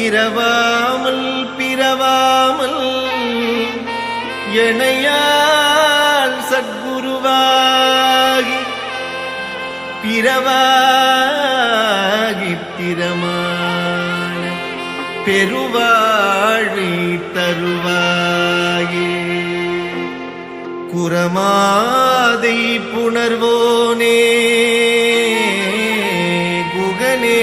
இரவாமல் பிறவாமல் எனையால் சத்குருவாகி பிறவாகி பிறமான பெருவாழி தருவாயே. குரமாதை புணர்வோனே குகனே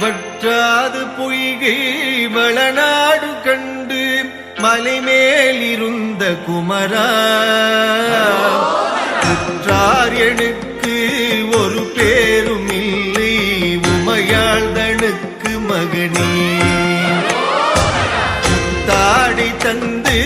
வற்றாது பொய்கை வளநாடு கண்டு மலைமேலிருந்த குமரா. குற்றார் எனக்கு ஒரு பேரும் இல்லை உமையாழ்தனுக்கு மகனே. தாடி தந்து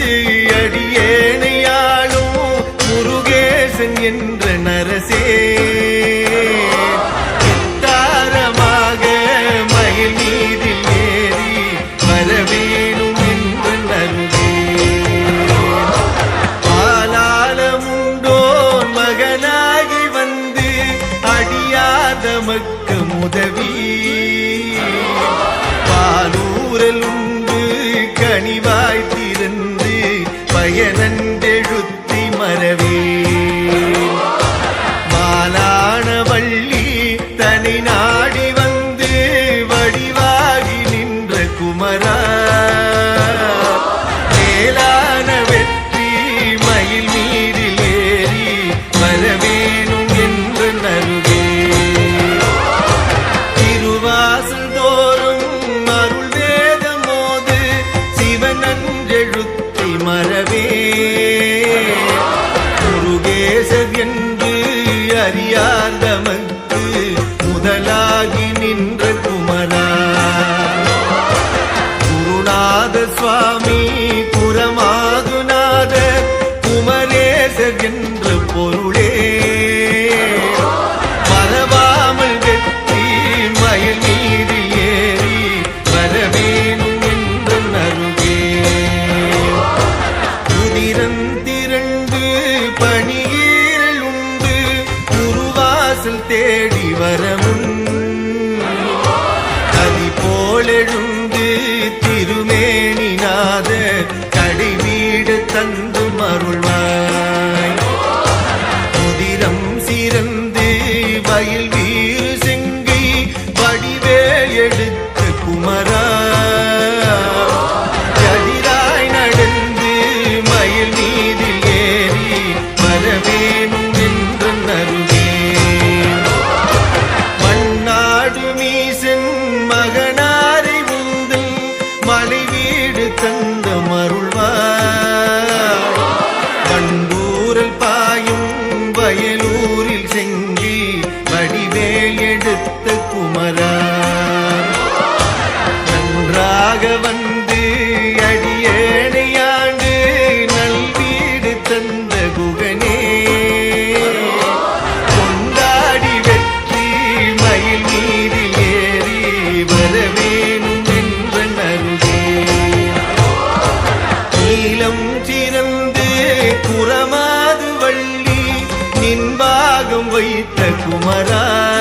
அமரா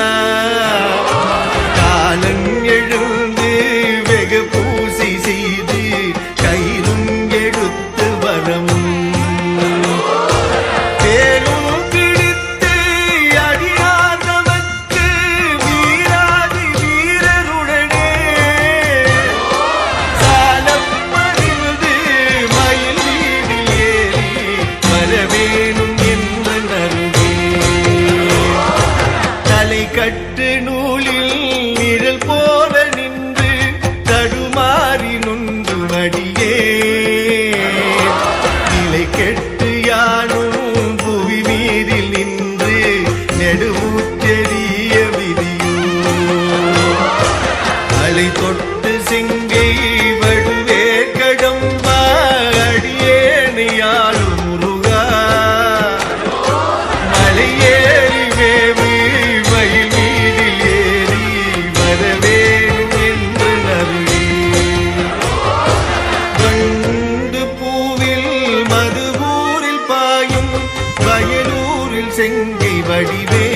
வயலூரில் செங்கை வடிவே.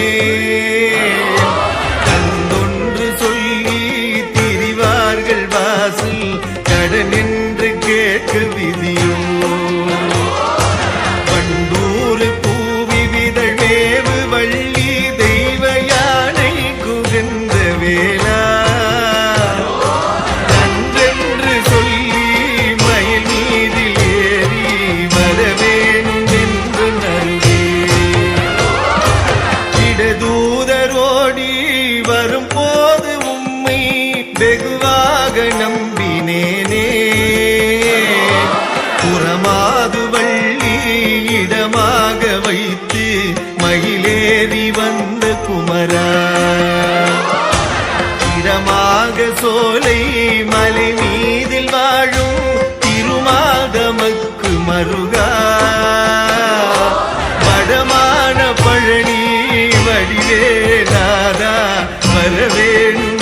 யாக சோலை மலை மீதில் வாழும் திருமாகமக்கு மருகா. வடமான பழனி வடிவே நாதா வரவேணும்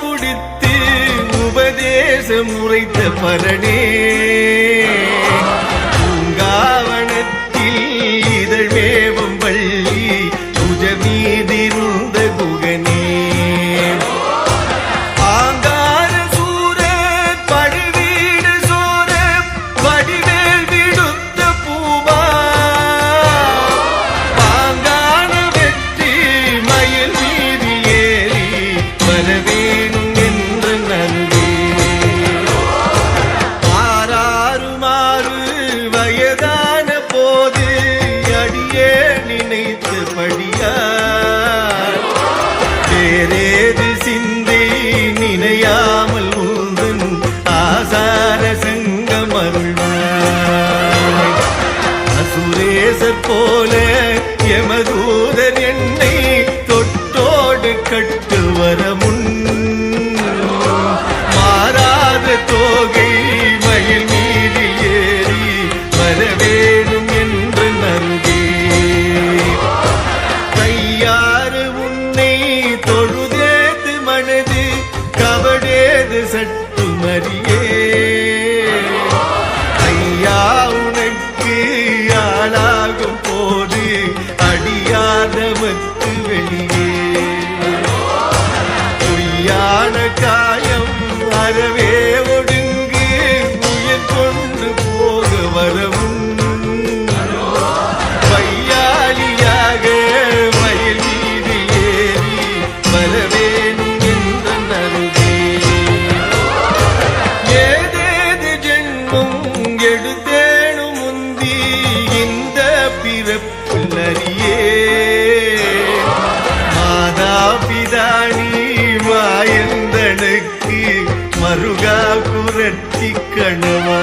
குடித்து உபதேசம் உரைத்த பரணே por அடியாதவத்து வெளியே. கண்ணுக்கு மருகா புரட்டி கணுவா.